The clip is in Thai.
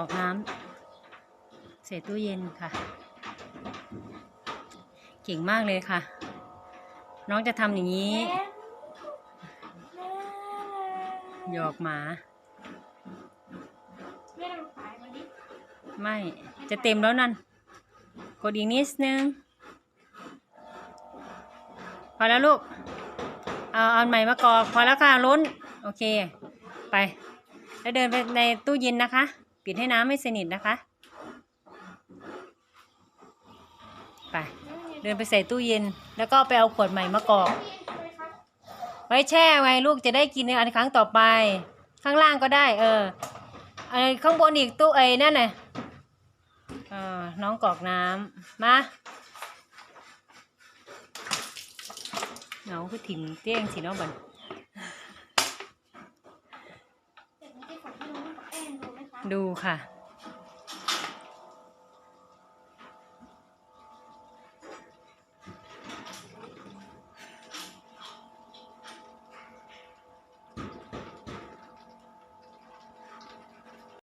กรอกน้ำใส่ตู้เย็นค่ะ เก่งมากเลยค่ะ น้องจะทำอย่างนี้ หยอกหมา ไม่ จะเต็มแล้วนั่น กดอีกนิดนึง พอแล้วลูก เอาเอาใหม่มากรอกพอแล้วค่ะล้น โอเค ไป แล้วเดินไปในตู้เย็นนะคะ ปิดให้น้ำไม่สนิทนะคะ ไป เดินไปใส่ตู้เย็น แล้วก็ไปเอาขวดใหม่มากรอก ไว้แช่ไว้ลูกจะได้กินในอันครั้งต่อไป ข้างล่างก็ได้ เออไอข้างบนอีกตู้ไอ้นั่นน่ะเออน้องกรอกน้ำมาเหงาคือถิ่มเตี้ยงสิเน้องบัน เดี๋ยวนี้จะฝากให้น้องกับแอนดูไหมคะ ดูค่ะ